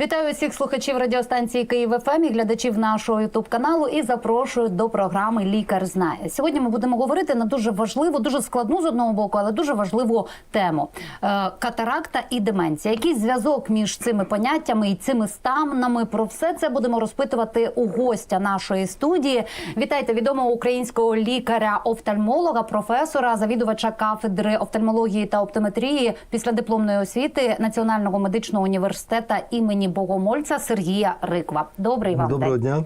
Вітаю всіх слухачів радіостанції Київ ФМ і глядачів нашого Ютуб каналу і запрошую до програми Лікар знає. Сьогодні ми будемо говорити на дуже важливу, дуже складну з одного боку, але дуже важливу тему Е, катаракта і деменція. Який зв'язок між цими поняттями і цими станами? Про все це будемо розпитувати у гостя нашої студії. Вітайте відомого українського лікаря-офтальмолога, професора, завідувача кафедри офтальмології та оптометрії після дипломної освіти Національного медичного університету імені Богомольця Сергія Риква. Добрий вам Доброго день. дня.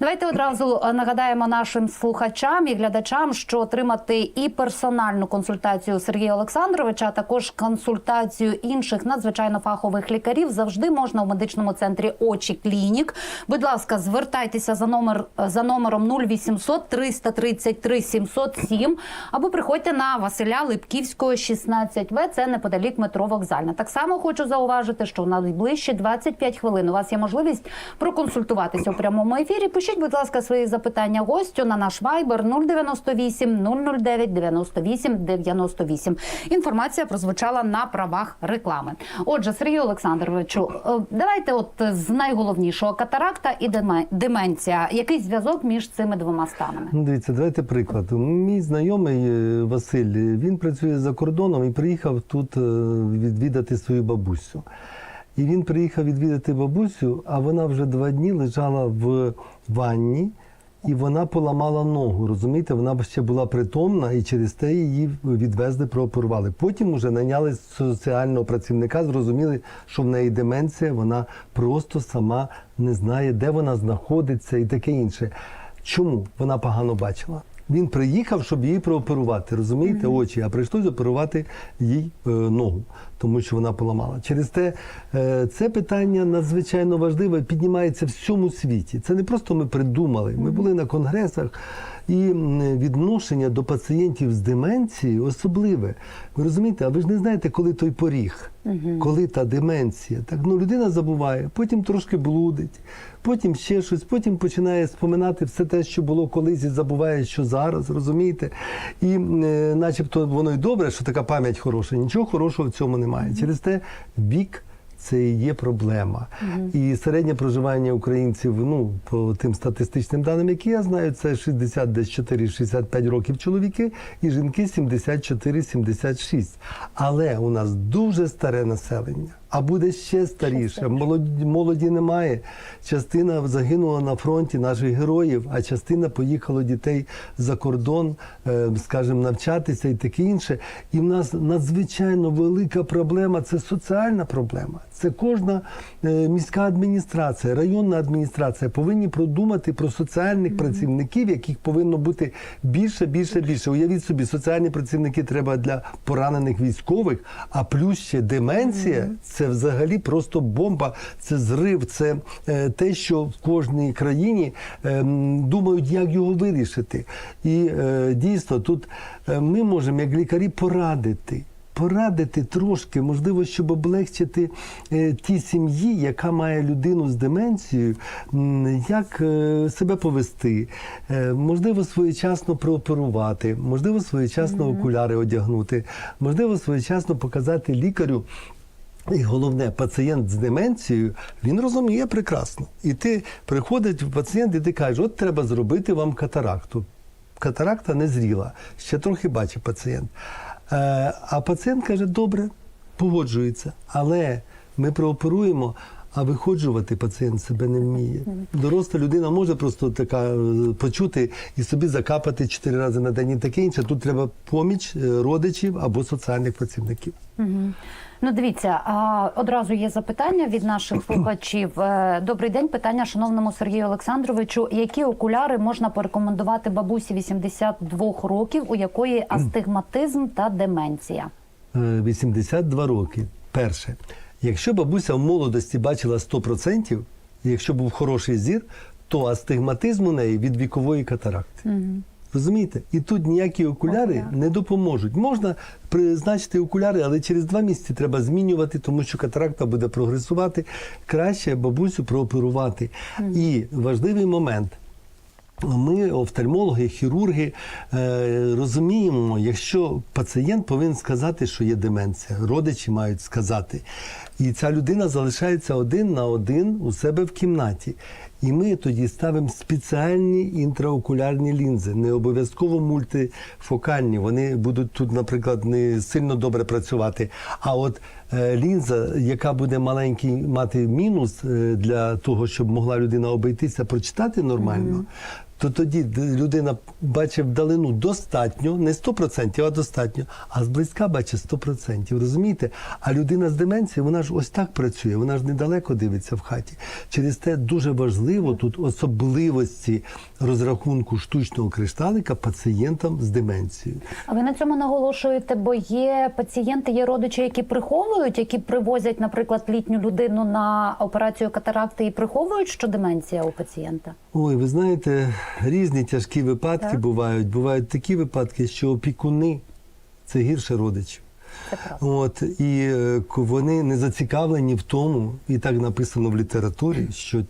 Давайте одразу нагадаємо нашим слухачам і глядачам, що отримати і персональну консультацію Сергія Олександровича, а також консультацію інших надзвичайно фахових лікарів завжди можна у медичному центрі Очі Клінік. Будь ласка, звертайтеся за номер за номером 0800 333 707 або приходьте на Василя Липківського 16В. Це неподалік метро вокзальна. Так само хочу зауважити, що в найближчі 25 хвилин у вас є можливість проконсультуватися у прямому ефірі. Пишіть, будь ласка, свої запитання гостю на наш вайбер 098 009 98 98. Інформація прозвучала на правах реклами. Отже, Сергію Олександровичу, е, давайте от з найголовнішого катаракта і деме- деменція. Який зв'язок між цими двома станами? Ну, дивіться, давайте приклад. Мій знайомий е, Василь, він працює за кордоном і приїхав тут е, відвідати свою бабусю. І він приїхав відвідати бабусю, а вона вже два дні лежала в ванні. І вона поламала ногу, розумієте? Вона ще була притомна, і через те її відвезли, прооперували. Потім вже наняли соціального працівника, зрозуміли, що в неї деменція, вона просто сама не знає, де вона знаходиться і таке інше. Чому вона погано бачила? Він приїхав, щоб її прооперувати, розумієте, очі, а прийшлось оперувати їй е, ногу, тому що вона поламала. Через те е, це питання надзвичайно важливе, піднімається в всьому світі. Це не просто ми придумали. Ми були на конгресах, і відношення до пацієнтів з деменцією особливе. Ви розумієте, а ви ж не знаєте, коли той поріг, коли та деменція. Так ну людина забуває, потім трошки блудить, потім ще щось, потім починає споминати все те, що було колись, і забуває, що зараз, розумієте? І е, начебто воно й добре, що така пам'ять хороша. Нічого хорошого в цьому немає. Через те вік. Це і є проблема. І середнє проживання українців, ну, по тим статистичним даним, які я знаю, це 64-65 років чоловіки, і жінки 74-76. Але у нас дуже старе населення, а буде ще старіше. Молоді, молоді немає. Частина загинула на фронті наших героїв, а частина поїхала дітей за кордон, е, скажімо, навчатися і таке інше. І в нас надзвичайно велика проблема це соціальна проблема. Це кожна е, міська адміністрація, районна адміністрація повинні продумати про соціальних працівників, яких повинно бути більше, більше, більше. Уявіть собі, соціальні працівники треба для поранених військових, а плюс ще деменція це взагалі просто бомба, це зрив, це е, те, що в кожній країні е, думають, як його вирішити. І е, дійсно тут ми можемо, як лікарі, порадити. Порадити трошки, можливо, щоб облегчити е, ті сім'ї, яка має людину з деменцією, як е, себе повести, е, можливо, своєчасно прооперувати, можливо, своєчасно окуляри одягнути, можливо, своєчасно показати лікарю. І головне, пацієнт з деменцією він розуміє прекрасно. І ти приходить пацієнт, і ти кажеш, от треба зробити вам катаракту. Катаракта не зріла, ще трохи бачить пацієнт. Е, а пацієнт каже, добре, погоджується, але ми прооперуємо. А виходжувати пацієнт себе не вміє. Доросла людина може просто така е, почути і собі закапати чотири рази на день і таке інше. Тут треба поміч е, родичів або соціальних працівників. Ну, дивіться, а, одразу є запитання від наших слухачів. Е, Добрий день. Питання шановному Сергію Олександровичу. Які окуляри можна порекомендувати бабусі 82 років, у якої астигматизм та деменція? Е, 82 роки. Перше, якщо бабуся в молодості бачила 100%, якщо був хороший зір, то астигматизм у неї від вікової катаракти. Розумієте? І тут ніякі окуляри Окуляри. не допоможуть. Можна призначити окуляри, але через два місяці треба змінювати, тому що катаракта буде прогресувати. Краще бабусю прооперувати. І важливий момент. Ми, офтальмологи, хірурги, е, розуміємо, якщо пацієнт повинен сказати, що є деменція, родичі мають сказати. І ця людина залишається один на один у себе в кімнаті. І ми тоді ставимо спеціальні інтраокулярні лінзи, не обов'язково мультифокальні. Вони будуть тут, наприклад, не сильно добре працювати. А от е, лінза, яка буде маленький мати мінус е, для того, щоб могла людина обійтися, прочитати нормально. То тоді людина бачить вдалину достатньо, не 100%, а достатньо, а зблизька бачить 100%. Розумієте? А людина з деменцією, вона ж ось так працює, вона ж недалеко дивиться в хаті. Через те дуже важливо тут особливості розрахунку штучного кришталика пацієнтам з деменцією. А ви на цьому наголошуєте, бо є пацієнти, є родичі, які приховують, які привозять, наприклад, літню людину на операцію катаракти і приховують, що деменція у пацієнта. Ой, ви знаєте, різні тяжкі випадки Так. бувають. Бувають такі випадки, що опікуни це гірше родичів. Це. От і е, вони не зацікавлені в тому, і так написано в літературі, що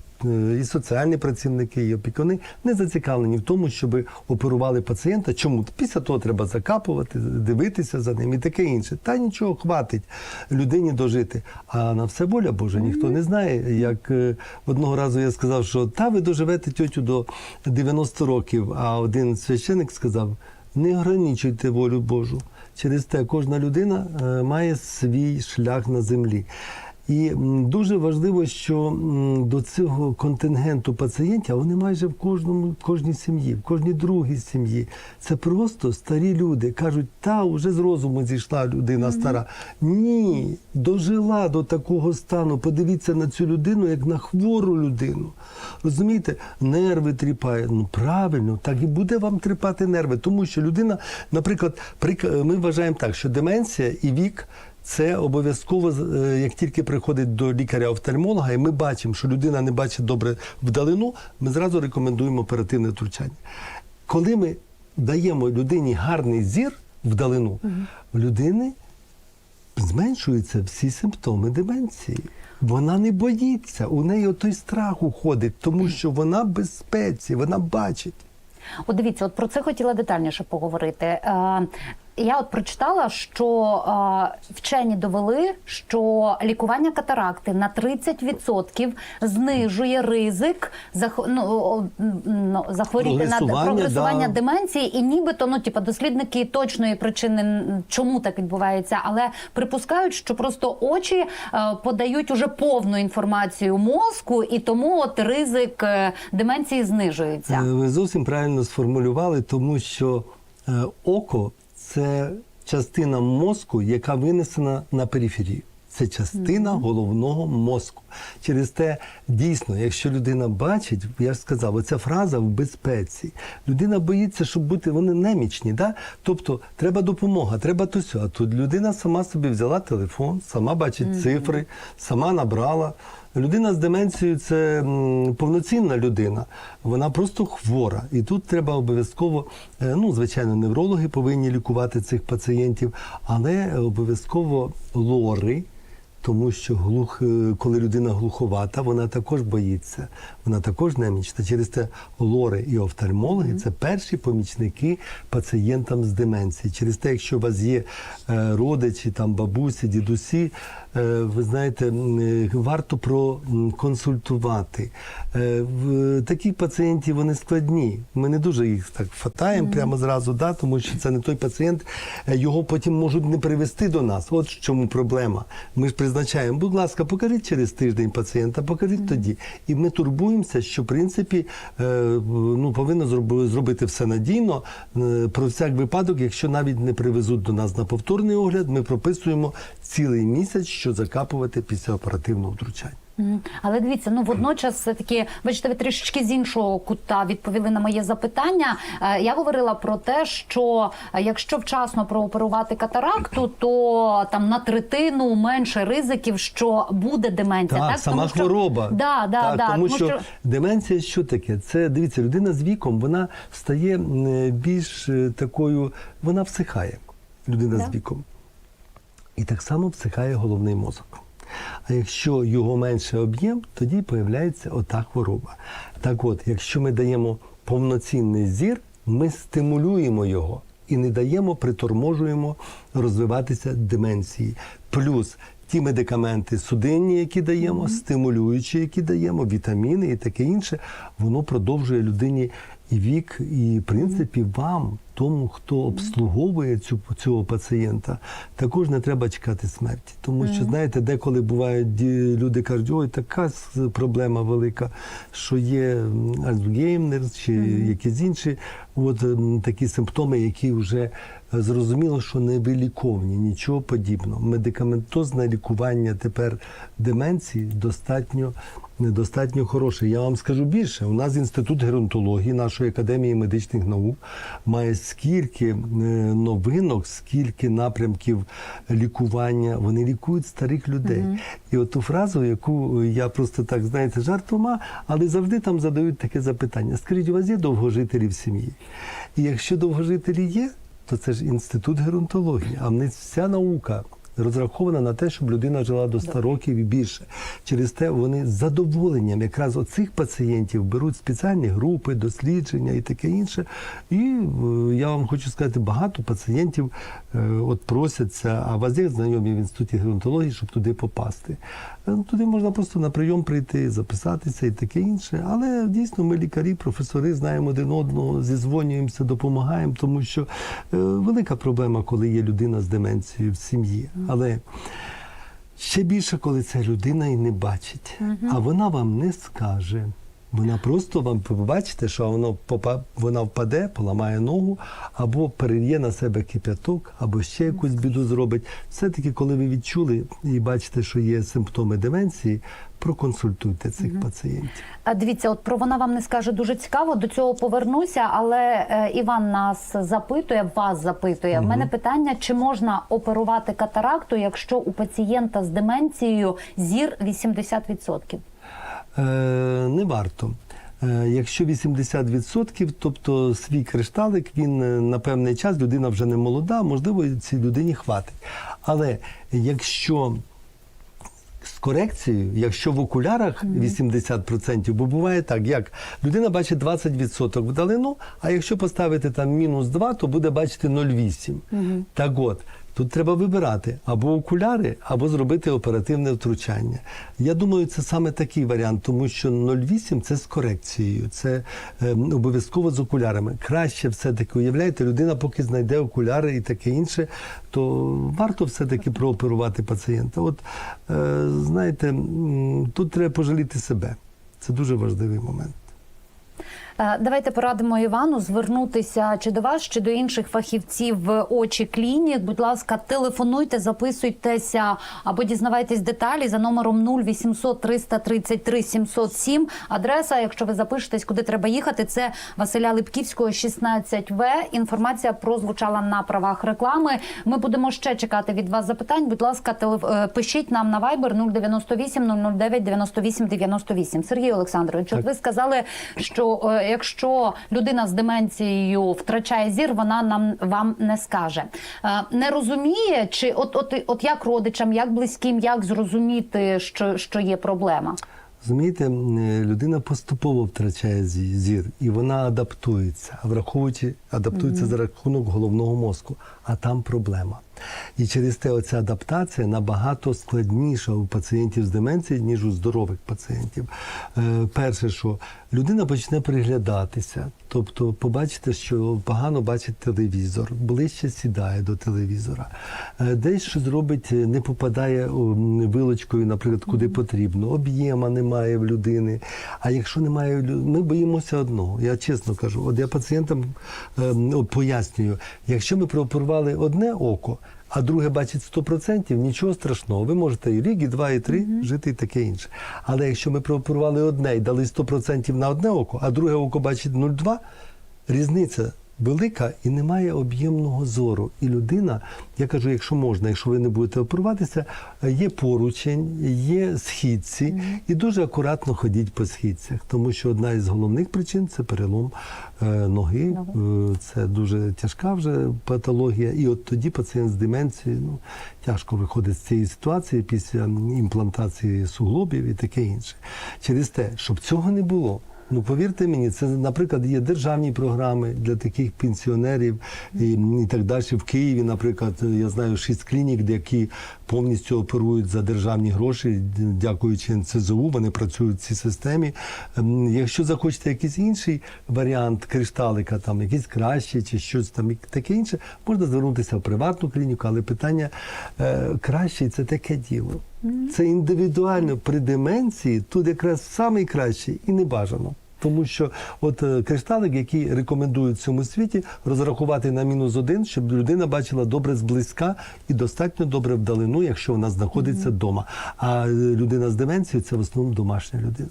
і соціальні працівники, і опікуни не зацікавлені в тому, щоб оперували пацієнта. Чому після того треба закапувати, дивитися за ним і таке інше. Та нічого хватить людині дожити. А на все воля Божа ніхто не знає. Як е, одного разу я сказав, що та ви доживете тьотю до 90 років. А один священик сказав: не ограничуйте волю Божу. Через те кожна людина е, має свій шлях на землі. І дуже важливо, що до цього контингенту пацієнтів, вони майже в кожному, в кожній сім'ї, в кожній другій сім'ї. Це просто старі люди. Кажуть, та вже з розуму зійшла людина стара. Ні, дожила до такого стану. Подивіться на цю людину, як на хвору людину. Розумієте, нерви тріпає. Ну правильно, так і буде вам тріпати нерви. Тому що людина, наприклад, ми вважаємо так, що деменція і вік. Це обов'язково, е, як тільки приходить до лікаря-офтальмолога, і ми бачимо, що людина не бачить добре вдалину, ми зразу рекомендуємо оперативне втручання. Коли ми даємо людині гарний зір вдалину, у людини зменшуються всі симптоми деменції. Вона не боїться, у неї той страх уходить, тому що вона в безпеці, вона бачить. От дивіться, от про це хотіла детальніше поговорити. Я от прочитала, що е, вчені довели, що лікування катаракти на 30% знижує ризик зах... ну, ну, захворіти на Прогресування, да. деменції, і нібито ну, типу, дослідники точної причини, чому так відбувається, але припускають, що просто очі е, подають уже повну інформацію мозку, і тому от ризик е, деменції знижується. Е, Ви зовсім правильно сформулювали, тому що е, око це частина мозку, яка винесена на периферію. Це частина головного мозку. Через те, дійсно, якщо людина бачить, я ж сказав, оця фраза в безпеці. Людина боїться, щоб бути вони немічні. Да? Тобто треба допомога, треба то сьо. А тут людина сама собі взяла телефон, сама бачить цифри, сама набрала. Людина з деменцією це повноцінна людина, вона просто хвора. І тут треба обов'язково, е, ну, звичайно, неврологи повинні лікувати цих пацієнтів, але обов'язково лори. Тому що глух, е, коли людина глуховата, вона також боїться, вона також немічна. Через те лори і офтальмологи це перші помічники пацієнтам з деменцією. Через те, якщо у вас є е, родичі, там бабусі, дідусі, ви знаєте, е, варто проконсультувати. Е, Такі пацієнти вони складні. Ми не дуже їх так фатаємо прямо зразу, да, тому що це не той пацієнт, е, його потім можуть не привести до нас. От в чому проблема. Ми ж призначаємо, будь ласка, покажіть через тиждень пацієнта, покажіть тоді. І ми турбуємося, що в принципі е, ну, повинно зроб- зробити все надійно. Е, Про всяк випадок, якщо навіть не привезуть до нас на повторний огляд, ми прописуємо цілий місяць, що закапувати після оперативного втручання. Але дивіться, ну водночас все таки, бачите, ви трішечки з іншого кута відповіли на моє запитання. Е, Я говорила про те, що е, якщо вчасно прооперувати катаракту, то там на третину менше ризиків, що буде деменція. Так, Так, сама Тому що- хвороба. Да, да, так, да, тому, що, деменція що таке? Це дивіться, людина з віком вона стає е, більш такою, вона всихає. Людина Да. з віком. І так само всихає головний мозок. А якщо його менше об'єм, тоді появляється ота хвороба. Так от, якщо ми даємо повноцінний зір, ми стимулюємо його і не даємо, приторможуємо розвиватися деменції. Плюс ті медикаменти судинні, які даємо, стимулюючі, які даємо, вітаміни і таке інше, воно продовжує людині і вік, і в принципі вам, тому хто обслуговує цю цього пацієнта, також не треба чекати смерті. Тому що знаєте, деколи бувають люди кажуть, ой, така проблема велика, що є Альцгеймер чи якісь інші, от такі симптоми, які вже е, зрозуміло, що не виліковні, нічого подібного. Медикаментозне лікування тепер деменції достатньо недостатньо хороше. Я вам скажу більше. У нас інститут геронтології нашої академії медичних наук має скільки е, новинок, скільки напрямків лікування. Вони лікують старих людей. І от ту фразу, яку я просто так знаєте, жартома, але завжди там задають таке запитання: скажіть, у вас є довгожителі в сім'ї? І якщо довгожителі є, то це ж інститут геронтології, а в них вся наука. Розрахована на те, щоб людина жила до 100 років і більше. Через те вони з задоволенням якраз оцих пацієнтів беруть спеціальні групи, дослідження і таке інше. І е, я вам хочу сказати, багато пацієнтів е, от просяться, а вас є знайомі в інституті геронтології, щоб туди попасти. Е, Туди можна просто на прийом прийти, записатися і таке інше. Але дійсно ми лікарі, професори знаємо один одного, зізвонюємося, допомагаємо, тому що велика проблема, коли є людина з деменцією в сім'ї. Але ще більше, коли ця людина і не бачить, а вона вам не скаже. Вона просто вам побачите, що воно вона впаде, поламає ногу, або перельє на себе кип'яток, або ще якусь біду зробить. Все-таки, коли ви відчули і бачите, що є симптоми деменції, проконсультуйте цих пацієнтів. А Дивіться, от про вона вам не скаже дуже цікаво. До цього повернуся, але е, Іван нас запитує, вас запитує. В мене питання: чи можна оперувати катаракту, якщо у пацієнта з деменцією зір 80%? Е, не варто. Е, Якщо 80%, тобто свій кришталик, він е, на певний час людина вже не молода, можливо, цій людині хватить. Але якщо з корекцією, якщо в окулярах 80%, бо буває так, як людина бачить 20% вдалину, а якщо поставити там мінус 2, то буде бачити 0,8. Так от. Тут треба вибирати або окуляри, або зробити оперативне втручання. Я думаю, це саме такий варіант, тому що 0,8 це з корекцією, це е, обов'язково з окулярами. Краще все-таки уявляєте, людина, поки знайде окуляри і таке інше, то варто все-таки прооперувати пацієнта. От е, знаєте, тут треба пожаліти себе. Це дуже важливий момент. Е, Давайте порадимо Івану звернутися чи до вас, чи до інших фахівців в очі клінік. Будь ласка, телефонуйте, записуйтеся або дізнавайтесь деталі за номером 0800 333 707. Адреса, якщо ви запишетесь, куди треба їхати, це Василя Липківського, 16В. Інформація прозвучала на правах реклами. Ми будемо ще чекати від вас запитань. Будь ласка, телеф... е, пишіть нам на Viber 098 009 98 98. Сергій Олександрович, от ви сказали, що е, якщо людина з деменцією втрачає зір, вона нам вам не скаже. Е, Не розуміє, чи от, от, от як родичам, як близьким, як зрозуміти, що, що є проблема? Розумієте, е, людина поступово втрачає зір, і вона адаптується, а враховуючи, адаптується за рахунок головного мозку, а там проблема. І через те оця адаптація набагато складніша у пацієнтів з деменцією, ніж у здорових пацієнтів. Е, перше, що людина почне приглядатися, тобто побачите, що погано бачить телевізор, ближче сідає до телевізора, е, десь щось робить, е, не попадає вилочкою, наприклад, куди потрібно. Об'єма немає в людини. А якщо немає, ми боїмося одного. Я чесно кажу, от я пацієнтам е, пояснюю, якщо ми прооперували одне око, а друге бачить 100%, нічого страшного. Ви можете і рік, і два, і три жити, і таке інше. Але якщо ми прооперували одне і дали 100% на одне око, а друге око бачить 0,2, різниця велика і немає об'ємного зору. І людина, я кажу, якщо можна, якщо ви не будете оперуватися, є поручень, є східці, і дуже акуратно ходіть по східцях, тому що одна із головних причин це перелом е, ноги. Е, Це дуже тяжка вже патологія. І от тоді пацієнт з деменцією ну, тяжко виходить з цієї ситуації після імплантації суглобів і таке інше. Через те, щоб цього не було. Ну повірте мені, це, наприклад, є державні програми для таких пенсіонерів і, і так далі. В Києві, наприклад, я знаю шість клінік, які повністю оперують за державні гроші, дякуючи НЦЗУ, вони працюють в цій системі. Ем, Якщо захочете якийсь інший варіант кришталика, там якийсь кращий чи щось там таке інше, можна звернутися в приватну клініку, але питання е, кращий це таке діло. Це індивідуально при деменції, тут якраз найкраще і не бажано. Тому що от е, кришталик, який рекомендують в цьому світі, розрахувати на мінус один, щоб людина бачила добре зблизька і достатньо добре вдалину, якщо вона знаходиться вдома. А е, людина з деменцією це в основному домашня людина.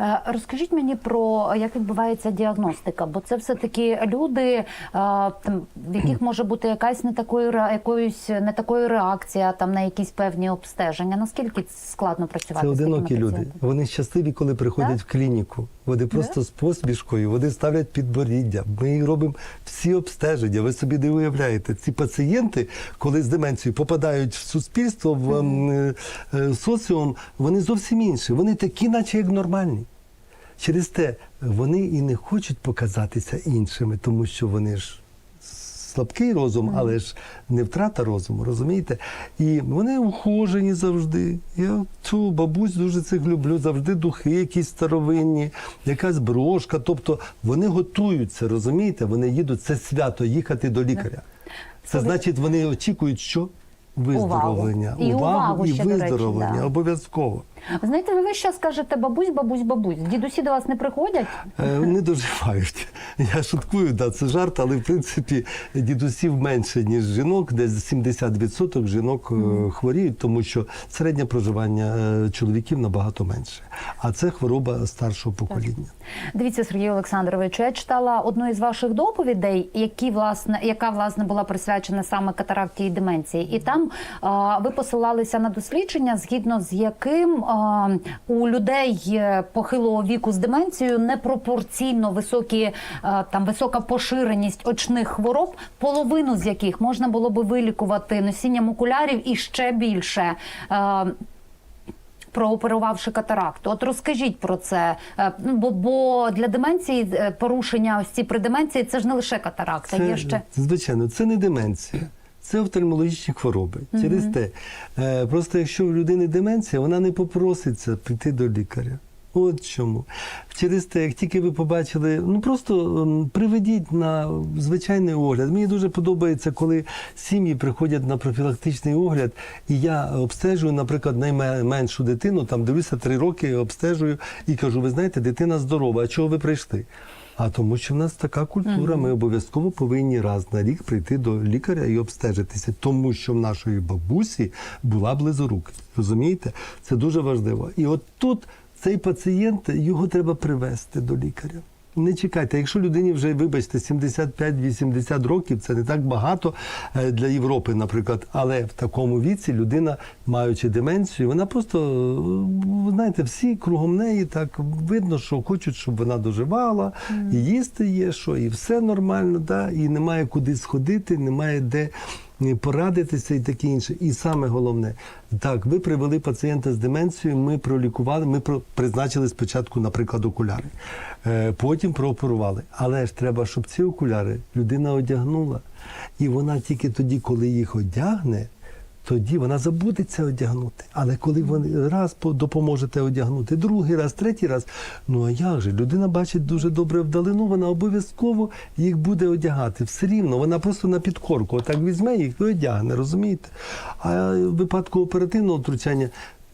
Е, Розкажіть мені про як відбувається діагностика, бо це все таки люди, е, там в яких може бути якась не такої якоюсь не такої реакція там на якісь певні обстеження. Наскільки складно працювати Це з такими одинокі люди. Вони щасливі, коли приходять Так? в клініку. Вони просто з посмішкою, вони ставлять підборіддя. Ми робимо всі обстеження. Ви собі не уявляєте. Ці пацієнти, коли з деменцією попадають в суспільство, в е, е, соціум, вони зовсім інші. Вони такі, наче як нормальні. Через те вони і не хочуть показатися іншими, тому що вони ж слабкий розум, але ж не втрата розуму, розумієте? І вони ухожені завжди. Я цю бабусь дуже цих люблю, завжди духи якісь старовинні, якась брошка. Тобто вони готуються, розумієте? Вони їдуть, це свято, їхати до лікаря. Це значить, вони очікують, що? Виздоровлення, І увагу і виздоровлення, обов'язково. Ви знаєте, ви весь час кажете бабусь, бабусь, бабусь. Дідусі до вас не приходять? Е, Не доживають. Я шуткую, да, це жарт, але в принципі дідусів менше, ніж жінок, десь 70% жінок е, хворіють, тому що середнє проживання е, чоловіків набагато менше. А це хвороба старшого покоління. Дивіться, Сергій Олександрович, я читала одну із ваших доповідей, які власне яка власне була присвячена саме катаракті і деменції, і там а, ви посилалися на дослідження, згідно з яким у людей е, похилого віку з деменцією непропорційно високі там висока поширеність очних хвороб, половину з яких можна було би вилікувати носінням окулярів і ще більше. Прооперувавши катаракту. От розкажіть про це. Е, ну, Бо, бо для деменції е, порушення ось ці при деменції це ж не лише катаракта, є ще. звичайно, це не деменція. Це офтальмологічні хвороби. Через те, е, просто якщо в людини деменція, вона не попроситься піти до лікаря. От чому. Через те, як тільки ви побачили, ну просто ем, приведіть на звичайний огляд. Мені дуже подобається, коли сім'ї приходять на профілактичний огляд, і я обстежую, наприклад, найменшу дитину, там дивлюся три роки, обстежую і кажу: ви знаєте, дитина здорова, а чого ви прийшли? А тому, що в нас така культура, ми обов'язково повинні раз на рік прийти до лікаря і обстежитися, тому що в нашої бабусі була близорука. Розумієте? Це дуже важливо. І от тут цей пацієнт його треба привести до лікаря. Не чекайте, якщо людині вже, вибачте, 75-80 років, це не так багато е, для Європи, наприклад. Але в такому віці людина, маючи деменцію, вона просто, е, знаєте, всі кругом неї так видно, що хочуть, щоб вона доживала, і їсти є, що, і все нормально, да, і немає куди сходити, немає де порадитися і таке інше. І саме головне, так, ви привели пацієнта з деменцією, ми пролікували, ми призначили спочатку, наприклад, окуляри. Е, Потім прооперували. Але ж треба, щоб ці окуляри людина одягнула. І вона тільки тоді, коли їх одягне, тоді вона забудеться одягнути. Але коли ви раз по- допоможете одягнути, другий раз, третій раз, ну а як же? Людина бачить дуже добре вдалину, вона обов'язково їх буде одягати. Все рівно, вона просто на підкорку. Отак візьме їх і одягне, розумієте? А в випадку оперативного втручання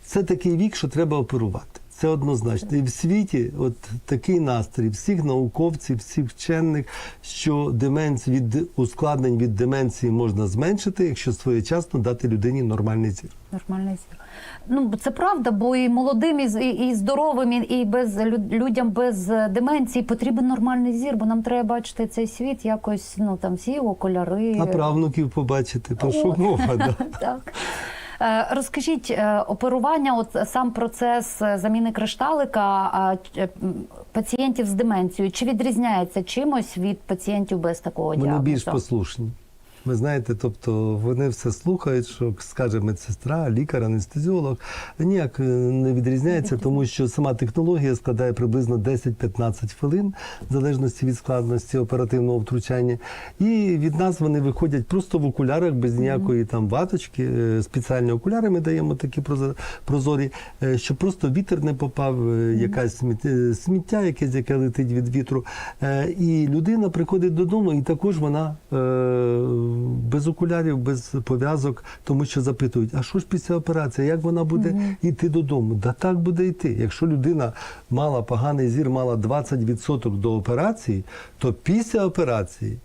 це такий вік, що треба оперувати. Це однозначно. І в світі от такий настрій всіх науковців, всіх вчених, що деменцію від ускладнень від деменції можна зменшити, якщо своєчасно дати людині нормальний зір. Нормальний зір. Ну це правда, бо і молодим, і, і, здоровим, і, без людям без деменції потрібен нормальний зір, бо нам треба бачити цей світ якось. Ну там всі окуляри. А правнуків побачити, то що мова? Да. Так. Е, Розкажіть, е, оперування, от сам процес е, заміни кришталика пацієнтів з деменцією, чи відрізняється чимось від пацієнтів без такого Вони більш послушні. Ви знаєте, тобто вони все слухають, що скаже медсестра, лікар, анестезіолог. Ніяк е, не відрізняється, тому що сама технологія складає приблизно 10-15 хвилин, в залежності від складності оперативного втручання. І від нас вони виходять просто в окулярах без ніякої там ваточки. Е, Спеціальні окуляри ми даємо такі прозо- прозорі, е, щоб просто вітер не попав, якась сміття, якесь, яке летить від вітру. І людина приходить додому, і також вона без окулярів, без пов'язок, тому що запитують, а що ж після операції, як вона буде йти додому? Да так буде йти. Якщо людина мала поганий зір, мала 20% до операції, то після операції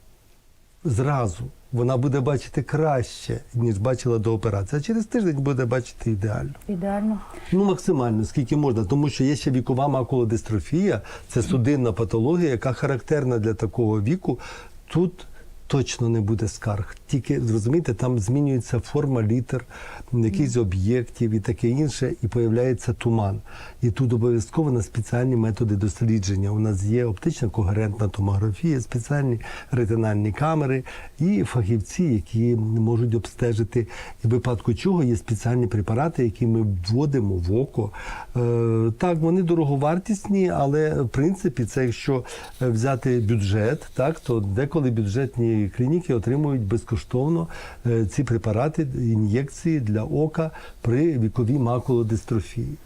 зразу вона буде бачити краще, ніж бачила до операції. А через тиждень буде бачити ідеально. Ідеально. Ну, максимально, скільки можна, тому що є ще вікова макулодистрофія, це судинна патологія, яка характерна для такого віку. Тут точно не буде скарг. Тільки зрозумієте, там змінюється форма літер, якихось об'єктів і таке інше, і появляється туман. І тут обов'язково на спеціальні методи дослідження. У нас є оптична когерентна томографія, спеціальні ретинальні камери і фахівці, які можуть обстежити, в випадку чого є спеціальні препарати, які ми вводимо в око. Е, так, вони дороговартісні, але в принципі, це якщо е, взяти бюджет, так то деколи бюджетні клініки отримують безкоштовно е, ці препарати, ін'єкції для ока при віковій макулодистрофії.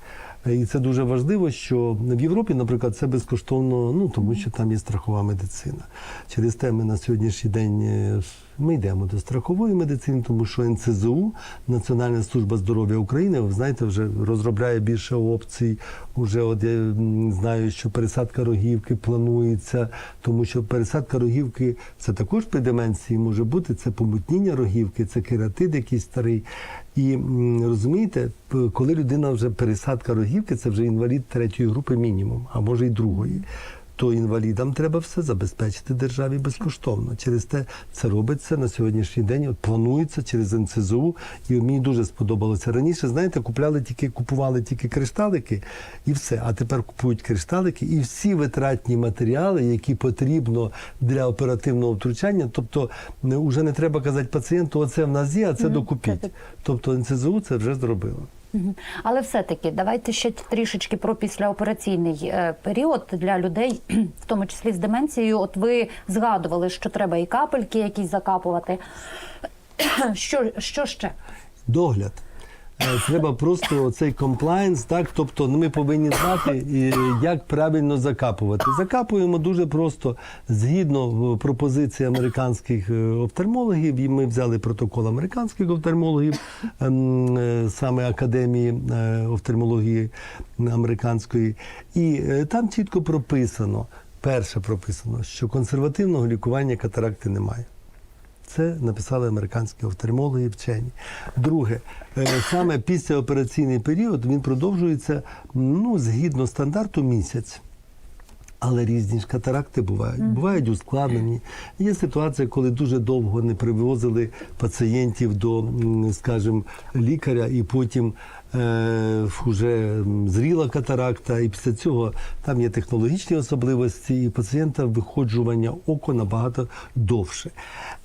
Е, І це дуже важливо, що в Європі, наприклад, це безкоштовно, ну тому що там є страхова медицина. Через те ми на сьогоднішній день е, ми йдемо до страхової медицини, тому що НЦЗУ, Національна служба здоров'я України, ви знаєте, вже розробляє більше опцій. Уже от я знаю, що пересадка рогівки планується, тому що пересадка рогівки це також при деменції може бути. Це помутніння рогівки, це кератид якийсь старий. І розумієте, коли людина вже пересадка рогівки, це вже інвалід третьої групи мінімум, а може й другої. То інвалідам треба все забезпечити державі безкоштовно. Через те це робиться на сьогоднішній день. От планується через НЦЗУ. І мені дуже сподобалося раніше. Знаєте, купляли тільки купували тільки кришталики і все. А тепер купують кришталики і всі витратні матеріали, які потрібно для оперативного втручання. Тобто вже не треба казати пацієнту, оце в нас є, а це докупіть. Тобто НЦЗУ це вже зробило. Але все-таки давайте ще трішечки про післяопераційний е, період для людей, в тому числі з деменцією. От ви згадували, що треба і капельки якісь закапувати. Що, що ще? догляд. Е, Треба просто цей комплайнс, так тобто ну, ми повинні знати, як правильно закапувати. Закапуємо дуже просто згідно е, пропозиції американських е, офтальмологів. І ми взяли протокол американських офтальмологів, ем, саме академії офтальмології американської, і там чітко прописано. Перше прописано, що консервативного лікування катаракти немає. Це написали американські офтальмологи, вчені. Друге, е, саме післяопераційний період він продовжується ну, згідно стандарту місяць. Але різні ж катаракти бувають. Бувають ускладнені. Є ситуація, коли дуже довго не привозили пацієнтів до, скажімо, лікаря, і потім вже зріла катаракта, і після цього там є технологічні особливості, і пацієнта виходжування око набагато довше.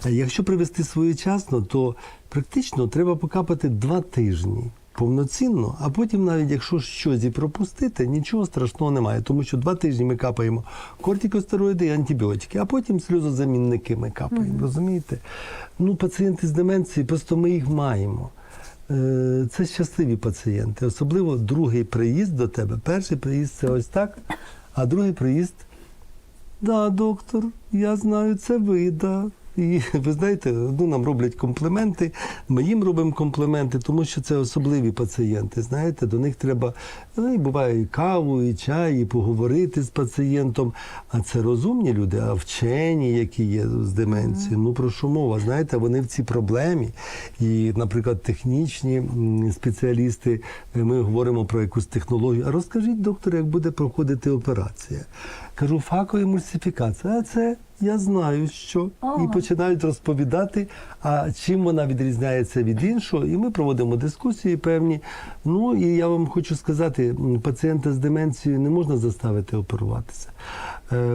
Е, Якщо привести своєчасно, то практично треба покапати два тижні повноцінно, а потім, навіть якщо щось і пропустити, нічого страшного немає, тому що два тижні ми капаємо кортикостероїди і антибіотики, а потім сльозозамінники ми капаємо. Розумієте? Ну, пацієнти з деменцією, просто ми їх маємо. Е, Це щасливі пацієнти, особливо другий приїзд до тебе. Перший приїзд це ось так, а другий приїзд. Да, доктор, я знаю, це ви, да. І ви знаєте, ну, нам роблять компліменти, ми їм робимо компліменти, тому що це особливі пацієнти. Знаєте, до них треба ну, і буває і каву, і чай, і поговорити з пацієнтом. А це розумні люди, а вчені, які є з деменцією. Ну про що мова? Знаєте, вони в цій проблемі. І, наприклад, технічні спеціалісти, е, ми говоримо про якусь технологію. А розкажіть, доктор, як буде проходити операція? Кажу, факова емульсифікація. А це я знаю, що. І починають розповідати, а чим вона відрізняється від іншого. І ми проводимо дискусії певні. Ну і я вам хочу сказати, пацієнта з деменцією не можна заставити оперуватися. Е,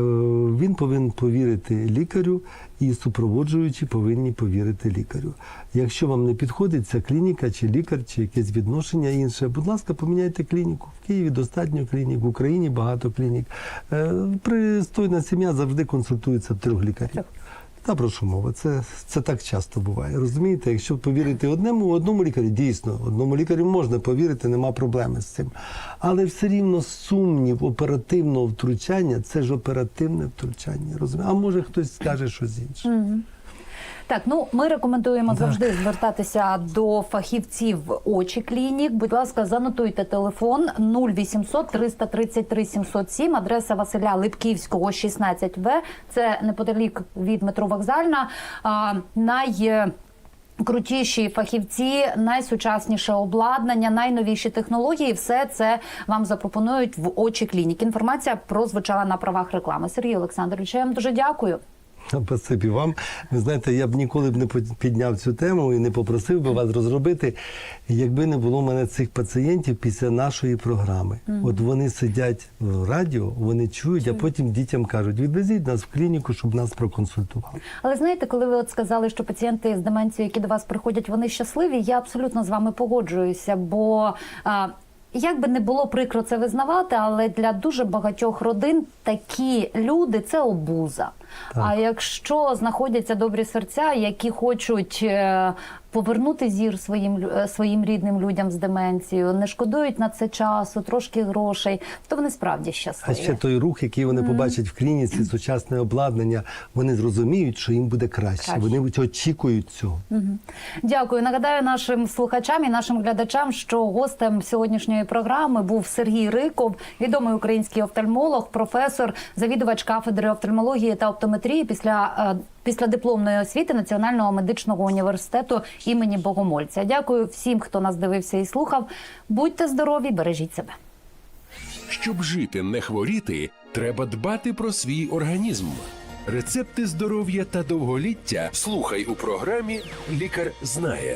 Він повинен повірити лікарю, і супроводжуючі повинні повірити лікарю. Якщо вам не підходить ця клініка, чи лікар, чи якесь відношення інше, будь ласка, поміняйте клініку. В Києві достатньо клінік, в Україні багато клінік. Е, Пристойна сім'я завжди консультується трьох лікарів. Та про мова? Це, це так часто буває. Розумієте, якщо повірити одному, одному лікарю, дійсно, одному лікарю можна повірити, нема проблеми з цим. Але все рівно сумнів оперативного втручання це ж оперативне втручання. Розумієте? А може хтось скаже щось інше. Так, ну ми рекомендуємо Так. завжди звертатися до фахівців очі клінік. Будь ласка, занотуйте телефон 0800 333 707, адреса Василя Липківського, 16В. Це неподалік від метро Вокзальна. А, най... Крутіші фахівці, найсучасніше обладнання, найновіші технології все це вам запропонують в очі клінік. Інформація прозвучала на правах реклами. Сергій Олександрович, я вам дуже дякую. Спасибі вам. Ви знаєте, я б ніколи б не підняв цю тему і не попросив би вас розробити, якби не було в мене цих пацієнтів після нашої програми. От вони сидять в радіо, вони чують, а потім дітям кажуть: відвезіть нас в клініку, щоб нас проконсультували. Але знаєте, коли ви от сказали, що пацієнти з деменцією, які до вас приходять, вони щасливі, я абсолютно з вами погоджуюся. Бо а, як би не було прикро це визнавати, але для дуже багатьох родин такі люди це обуза. Так. А якщо знаходяться добрі серця, які хочуть е, повернути зір своїм е, своїм рідним людям з деменцією, не шкодують на це часу, трошки грошей, то вони справді А ще той рух, який вони побачать в клініці, сучасне обладнання, вони зрозуміють, що їм буде краще. Краще. Вони очікують цього. Дякую. Нагадаю нашим слухачам і нашим глядачам, що гостем сьогоднішньої програми був Сергій Риков, відомий український офтальмолог, професор, завідувач кафедри офтальмології та оптометрії після. е, Після дипломної освіти Національного медичного університету імені Богомольця. Дякую всім, хто нас дивився і слухав. Будьте здорові, бережіть себе. Щоб жити, не хворіти, треба дбати про свій організм. Рецепти здоров'я та довголіття слухай у програмі Лікар знає.